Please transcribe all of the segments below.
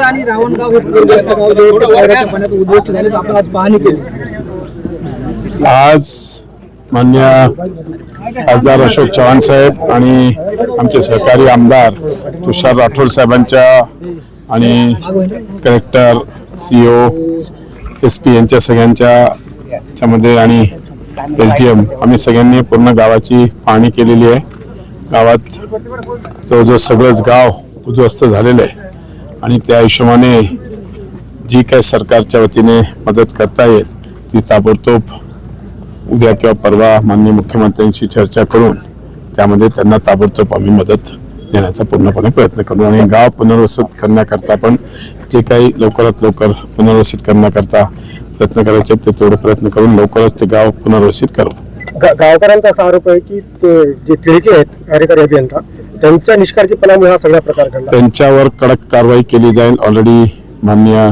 आणि रावणगाव हे उद्ध्वस्त झाले आपण आज पाहणी केली आज मान्य खासदार अशोक चव्हाण साहेब आणि आमचे सहकारी आमदार तुषार राठोड साहेबांच्या आणि collector C O S P यांच्या सगळ्यांच्या त्यामध्ये आणि एस डी एम आम्ही सगळ्यांनी पूर्ण गावाची पाहणी केलेली आहे. गावात जवळजवळ सगळंच गाव उद्ध्वस्त झालेलं आहे. आणि त्या हिशोबाने जी काही सरकारच्या वतीने मदत करता येईल ती ताबडतोब उद्या किंवा परवा माननीय मुख्यमंत्र्यांशी चर्चा करून त्यामध्ये त्यांना ताबडतोब आम्ही मदत देण्याचा पूर्णपणे प्रयत्न करू. आणि गाव पुनर्वसित करण्याकरता पण जे काही लवकरात लवकर पुनर्वसित करण्याकरता प्रयत्न करायचे आहेत, ते तेवढे प्रयत्न करून लवकरच ते गाव पुनर्वसित करू. गा- गावकऱ्यांचा असा आरोप आहे की ते जे टिळके आहेत कार्यकारी अभियंता त्यांच्या निष्काळजीपणामुळे हा सगळा प्रकार घडला. त्यांच्यावर कडक कारवाई केली जाईल. ऑलरेडी माननीय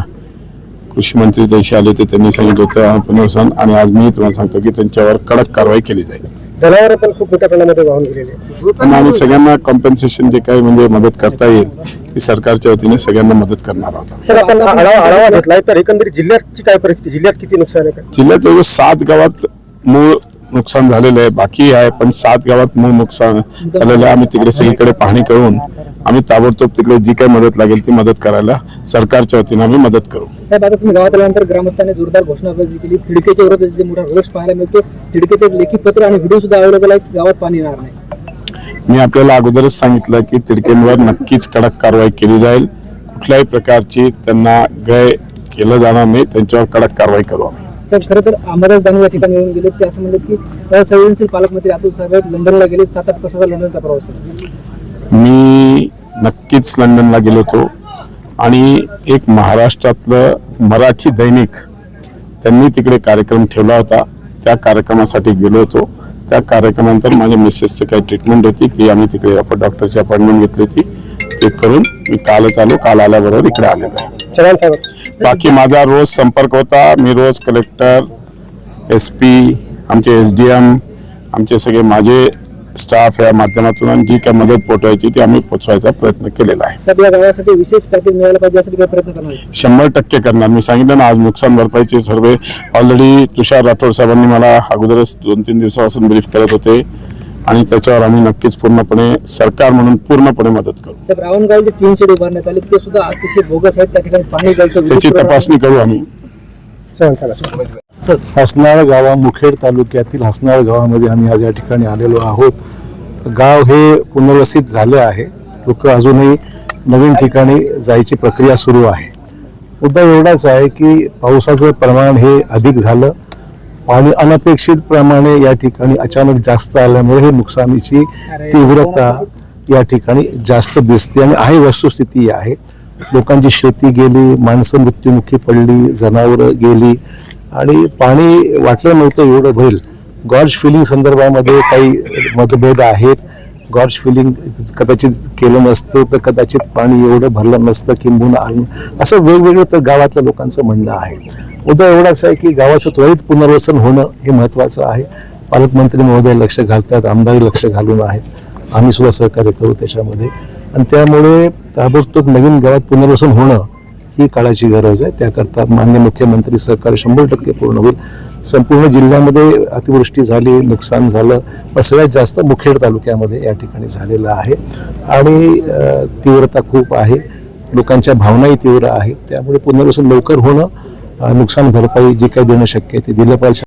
कृषी मंत्री त्याशी आले ते त्यांनी सांगितलं होतं पुनर्वसन आणि आज मी तुम्हाला सांगतो की त्यांच्यावर कडक कारवाई केली जाईल. जनावरं पण खूप मोठ्या प्रमाणामध्ये वाहून गेलेली. पण आम्ही सगळ्यांना कॉम्पेन्सेशन जे काही म्हणजे मदत करता येईल ती सरकारच्या वतीने सगळ्यांना मदत करणार आहोत सर आपण आढावा आढावा घेतलाय तर एकंदरीत जिल्ह्याची काय परिस्थिती जिल्ह्यात किती नुकसान आहे? जिल्ह्यात जवळ सात गावात मूळ नुकसान झालेलं आहे बाकी आहे पण सात गावात मूळ नुकसान झालेलं आहे. आम्ही तिकडे सगळीकडे पाहणी करून आम्ही ताबडतोब तिकडे जी काही मदत लागेल ती मदत करायला सरकारच्या वतीने आम्ही मदत करू. साहेब आता तुम्ही गावात आल्यानंतर ग्रामस्थांनी जोरदार घोषणाबाजी केली थिडकेच्या विरोधात जे मोठा रोष पाहायला मिळतो थिडकेचे लेखी पत्र आणि व्हिडिओ सुद्धा अवेलेबल आहे की गावात पाणी येणार नाही. मी आपल्याला अगोदरच सांगितलं की तिडकेंवर नक्कीच कडक कारवाई केली जाईल. कुठल्याही प्रकारची त्यांना गय केलं जाणार नाही त्यांच्यावर कडक कारवाई करू आम्ही. साहेब खरं तर अमरदास दानवे या ठिकाणी येऊन गेले ते असं म्हणले की संवेदनशील पालकमंत्री अतुल साहेब लंडनला गेले सात आठ तासाचा लंडनचा प्रवास आहे. मी नक्कीच लंडनला गेलो होतो. आणि एक महाराष्ट्रातलं मराठी दैनिक त्यांनी तिकडे कार्यक्रम ठेवला होता. त्या कार्यक्रमासाठी गेलो होतो. त्या कार्यक्रमानंतर माझ्या मिसेसचं काही ट्रीटमेंट होती. ती आम्ही तिकडे आपण डॉक्टरची अपॉइंटमेंट घेतली होती. ते करून मी कालच आलो. काल आल्याबरोबर इकडे आलेलो आहे. बाकी माझा रोज संपर्क होता. मी रोज कलेक्टर एस पी आमचे एस डी एम आमचे सगळे माझे स्टाफ या माध्यमातून जी काही मदत पोचवायची ती आम्ही पोचवायचा प्रयत्न केलेला आहे. विशेष पॅकेज? शंभर टक्के करणार. मी सांगितलं ना आज नुकसान भरपाईचे सर्वे ऑलरेडी तुषार राठोड साहेबांनी मला अगोदरच दोन तीन दिवसापासून ब्रीफ करत होते आणि त्याच्यावर आम्ही नक्कीच पूर्णपणे सरकार म्हणून पूर्णपणे मदत करू. साहेब रावणगाव जे तीन शेड उभारण्यात आले. ते सुद्धा अतिशय बोगस आहेत. त्या ठिकाणी पाणी गळतं त्याची तपासणी करू आम्ही. हसनाळ गावा मुखेड तालुक्यातील हसनाळ गावामध्ये आम्ही आज या ठिकाणी आलेलो आहोत. गाव हे पुनर्वसित झाले आहे. लोक अजूनही नवीन ठिकाणी जायची प्रक्रिया सुरू आहे. मुद्दा एवढाच आहे की पावसाचं प्रमाण हे अधिक झालं. पाणी अनपेक्षित प्रमाणे या ठिकाणी अचानक जास्त आल्यामुळे हे नुकसानीची तीव्रता या ठिकाणी जास्त दिसते आणि आहे वस्तुस्थिती आहे. लोकांची शेती गेली माणसं मृत्युमुखी पडली जनावरं गेली आणि पाणी वाटलं नव्हतं एवढं होईल गॉर्ज फिलिंग संदर्भामध्ये काही मतभेद आहेत. गॉर्ज फिलिंग कदाचित केलं नसतं तर कदाचित पाणी एवढं भरलं नसतं किंबहुना आलं असं वेगवेगळं तर गावातल्या लोकांचं म्हणणं आहे. मुद्दा एवढाच आहे की गावाचं त्वरित पुनर्वसन होणं हे महत्त्वाचं आहे. पालकमंत्री महोदय लक्ष घालतात आमदार लक्ष घालून आहेत. आम्ही सुद्धा सहकार्य करू त्याच्यामध्ये. आणि त्यामुळे ताबडतोब नवीन गावात पुनर्वसन होणं ही काळाची गरज आहे. त्याकरता मान्य मुख्यमंत्री सहकार्य शंभर टक्के पूर्ण होईल. संपूर्ण जिल्ह्यामध्ये अतिवृष्टी झाली नुकसान झालं पण सगळ्यात जास्त मुखेड तालुक्यामध्ये या ठिकाणी झालेलं आहे. आणि तीव्रता खूप आहे. लोकांच्या भावनाही तीव्र आहेत. त्यामुळे पुनर्वसन लवकर होणं नुकसान भरपाई जी काही देणं शक्य आहे ते दिलं पाहिजे.